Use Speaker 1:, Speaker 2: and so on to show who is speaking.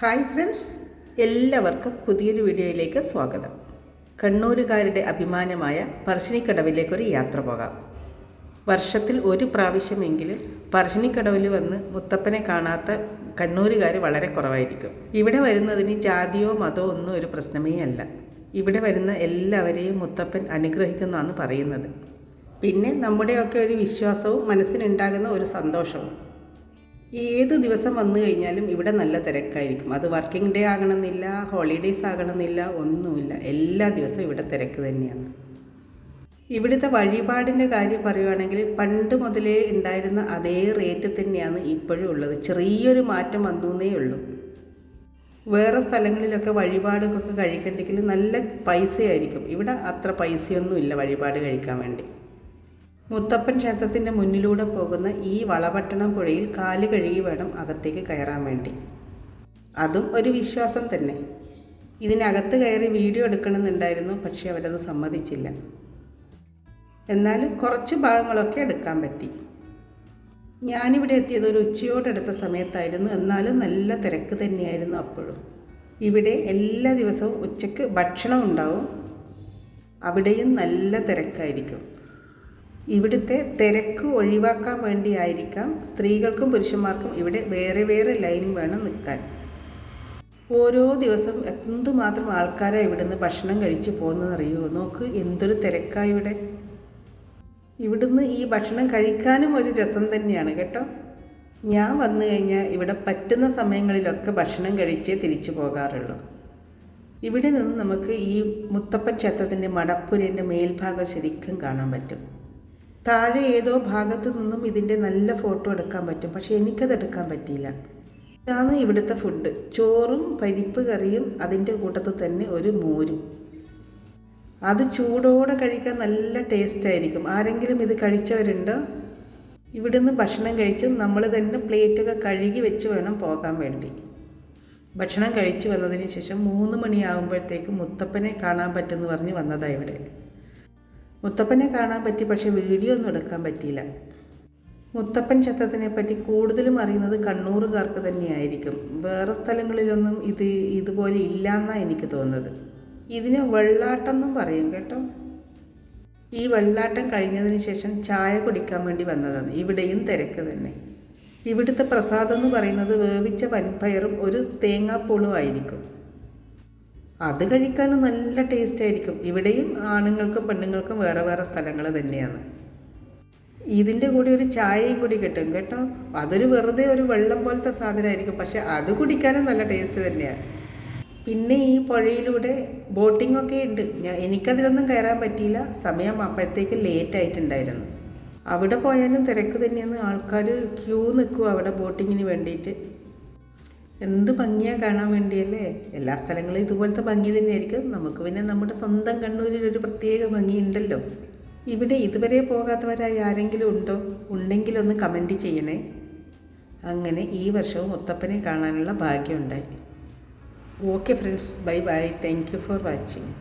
Speaker 1: Hi friends എല്ലാവർക്കും പുതിയൊരു വീഡിയോയിലേക്ക് സ്വാഗതം. കണ്ണൂരുകാരുടെ അഭിമാനമായ പറശ്ശിനിക്കടവിലേക്കൊരു യാത്ര പോകാം. വർഷത്തിൽ ഒരു പ്രാവശ്യമെങ്കിലും പറശ്ശിനിക്കടവിൽ വന്ന് മുത്തപ്പനെ കാണാത്ത കണ്ണൂരുകാർ വളരെ കുറവായിരിക്കും. ഇവിടെ വരുന്നതിന് ജാതിയോ മതമോ ഒന്നും ഒരു പ്രശ്നമേ അല്ല. ഇവിടെ വരുന്ന എല്ലാവരെയും മുത്തപ്പൻ അനുഗ്രഹിക്കുന്നതാണ് പറയുന്നത്. പിന്നെ നമ്മുടെയൊക്കെ ഒരു വിശ്വാസവും മനസ്സിനുണ്ടാകുന്ന ഒരു സന്തോഷവും. ഏത് ദിവസം വന്നു കഴിഞ്ഞാലും ഇവിടെ നല്ല തിരക്കായിരിക്കും. അത് വർക്കിംഗ് ഡേ ആകണമെന്നില്ല ഹോളിഡേയ്സ് ആകണമെന്നില്ല ഒന്നുമില്ല. എല്ലാ ദിവസവും ഇവിടെ തിരക്ക് തന്നെയാണ്. ഇവിടുത്തെ വഴിപാടിന്റെ കാര്യം പറയുവാണെങ്കിൽ പണ്ട് മുതലേ ഉണ്ടായിരുന്ന അതേ റേറ്റ് തന്നെയാണ് ഇപ്പോഴും ഉള്ളത്. ചെറിയൊരു മാറ്റം വന്നേ ഉള്ളൂ. വേറെ സ്ഥലങ്ങളിലൊക്കെ വഴിപാടൊക്കെ കഴിക്കണ്ടെങ്കിൽ നല്ല പൈസയായിരിക്കും. ഇവിടെ അത്ര പൈസയൊന്നുമില്ല വഴിപാട് കഴിക്കാൻ വേണ്ടി. മുത്തപ്പൻ ക്ഷേത്രത്തിന്റെ മുന്നിലൂടെ പോകുന്ന ഈ വളപട്ടണം പുഴയിൽ കാൽ കഴുകി വേണം അകത്തേക്ക് കയറാൻ വേണ്ടി. അതും ഒരു വിശ്വാസം തന്നെ. ഇതിനകത്ത് കയറി വീഡിയോ എടുക്കണമെന്നുണ്ടായിരുന്നു പക്ഷേ അവരത് സമ്മതിച്ചില്ല. എന്നാലും കുറച്ച് ഭാഗങ്ങളൊക്കെ എടുക്കാൻ പറ്റി. ഞാനിവിടെ എത്തിയത് ഒരു ഉച്ചയോടെടുത്ത സമയത്തായിരുന്നു. എന്നാലും നല്ല തിരക്ക് തന്നെയായിരുന്നു അപ്പോഴും. ഇവിടെ എല്ലാ ദിവസവും ഉച്ചയ്ക്ക് ഭക്ഷണം ഉണ്ടാവും. അവിടെയും നല്ല തിരക്കായിരിക്കും. ഇവിടുത്തെ തിരക്ക് ഒഴിവാക്കാൻ വേണ്ടിയായിരിക്കാം സ്ത്രീകൾക്കും പുരുഷന്മാർക്കും ഇവിടെ വേറെ വേറെ ലൈൻ വേണം നിൽക്കാൻ. ഓരോ ദിവസം എന്തുമാത്രം ആൾക്കാരാണ് ഇവിടുന്ന് ഭക്ഷണം കഴിച്ച് പോകുന്നതെന്നറിയോ നോക്ക് എന്തൊരു തിരക്കാണ് ഇവിടെ. ഇവിടുന്ന് ഈ ഭക്ഷണം കഴിക്കാനും ഒരു രസം തന്നെയാണ് കേട്ടോ. ഞാൻ വന്നു കഴിഞ്ഞാൽ ഇവിടെ പറ്റുന്ന സമയങ്ങളിലൊക്കെ ഭക്ഷണം കഴിച്ചേ തിരിച്ചു പോകാറുള്ളൂ. ഇവിടെ നിന്ന് നമുക്ക് ഈ മുത്തപ്പൻ ക്ഷേത്രത്തിന്റെ മടപ്പുരേന്റെ മേൽഭാഗം ശരിക്കും കാണാൻ പറ്റും. താഴെ ഏതോ ഭാഗത്തു നിന്നും ഇതിന്റെ നല്ല ഫോട്ടോ എടുക്കാൻ പറ്റും. പക്ഷേ എനിക്കത് എടുക്കാൻ പറ്റിയില്ല. ഇതാണ് ഇവിടുത്തെ ഫുഡ്. ചോറും പരിപ്പ് കറിയും അതിന്റെ കൂട്ടത്തിൽ തന്നെ ഒരു മോരും. അത് ചൂടോടെ കഴിക്കാൻ നല്ല ടേസ്റ്റ് ആയിരിക്കും ആരെങ്കിലും ഇത് കഴിച്ചവരുണ്ടോ? ഇവിടുന്ന് ഭക്ഷണം കഴിച്ച് നമ്മൾ തന്നെ പ്ലേറ്റൊക്കെ കഴുകി വെച്ച് വേണം പോകാൻ വേണ്ടി. ഭക്ഷണം കഴിച്ചു വന്നതിന് ശേഷം മൂന്ന് മണിയാകുമ്പോഴത്തേക്കും മുത്തപ്പനെ കാണാൻ പറ്റുമെന്ന് പറഞ്ഞ് വന്നതാണ് ഇവിടെ. മുത്തപ്പനെ കാണാൻ പറ്റി പക്ഷേ വീഡിയോ ഒന്നും എടുക്കാൻ പറ്റിയില്ല. മുത്തപ്പൻ ക്ഷേത്രത്തിനെ പറ്റി കൂടുതലും അറിയുന്നത് കണ്ണൂറുകാർക്ക് തന്നെയായിരിക്കും. വേറെ സ്ഥലങ്ങളിലൊന്നും ഇത് ഇതുപോലെ ഇല്ലയെന്നാണ് എനിക്ക് തോന്നുന്നത്. ഇതിനെ വെള്ളാട്ടം എന്നും പറയും കേട്ടോ. ഈ വെള്ളാട്ടം കഴിഞ്ഞതിന് ശേഷം ചായ കുടിക്കാൻ വേണ്ടി വന്നതാണ്. ഇവിടെയും തിരക്ക് തന്നെ. ഇവിടുത്തെ പ്രസാദം എന്ന് പറയുന്നത് വേവിച്ച വൻപയറും ഒരു തേങ്ങാപ്പൂളും ആയിരിക്കും. അത് കഴിക്കാൻ നല്ല ടേസ്റ്റ് ആയിരിക്കും. ഇവിടെയും ആണുങ്ങൾക്കും പെണ്ണുങ്ങൾക്കും വേറെ വേറെ സ്ഥലങ്ങൾ തന്നെയാണ്. ഇതിന്റെ കൂടി ഒരു ചായയും കൂടി കിട്ടും കേട്ടോ. അതൊരു വെറുതെ ഒരു വെള്ളം പോലത്തെ സാധനമായിരിക്കും. പക്ഷെ അത് കുടിക്കാനും നല്ല ടേസ്റ്റ് തന്നെയാണ്. പിന്നെ ഈ പുഴയിലൂടെ ബോട്ടിംഗ് ഒക്കെ ഉണ്ട്. ഞാൻ എനിക്കതിലൊന്നും കയറാൻ പറ്റിയില്ല. സമയം അപ്പോഴത്തേക്ക് ലേറ്റ് ആയിട്ടുണ്ടായിരുന്നു. അവിടെ പോയാലും തിരക്ക് തന്നെയാണ്. ആൾക്കാർ ക്യൂ നിൽക്കും അവിടെ ബോട്ടിങ്ങിന് വേണ്ടിയിട്ട്. എന്ത് ഭംഗിയാണ് കാണാൻ വേണ്ടിയല്ലേ? എല്ലാ സ്ഥലങ്ങളും ഇതുപോലത്തെ ഭംഗി തന്നെയായിരിക്കും. നമുക്ക് പിന്നെ നമ്മുടെ സ്വന്തം കണ്ണൂരിൽ ഒരു പ്രത്യേക ഭംഗി ഉണ്ടല്ലോ ഇവിടെ ഇതുവരെ പോകാത്തവരായി ആരെങ്കിലും ഉണ്ടോ? ഉണ്ടെങ്കിൽ ഒന്ന് കമന്റ് ചെയ്യണേ. അങ്ങനെ ഈ വർഷവും മുത്തപ്പനെ കാണാനുള്ള ഭാഗ്യമുണ്ടായി. Okay friends bye bye thank you for watching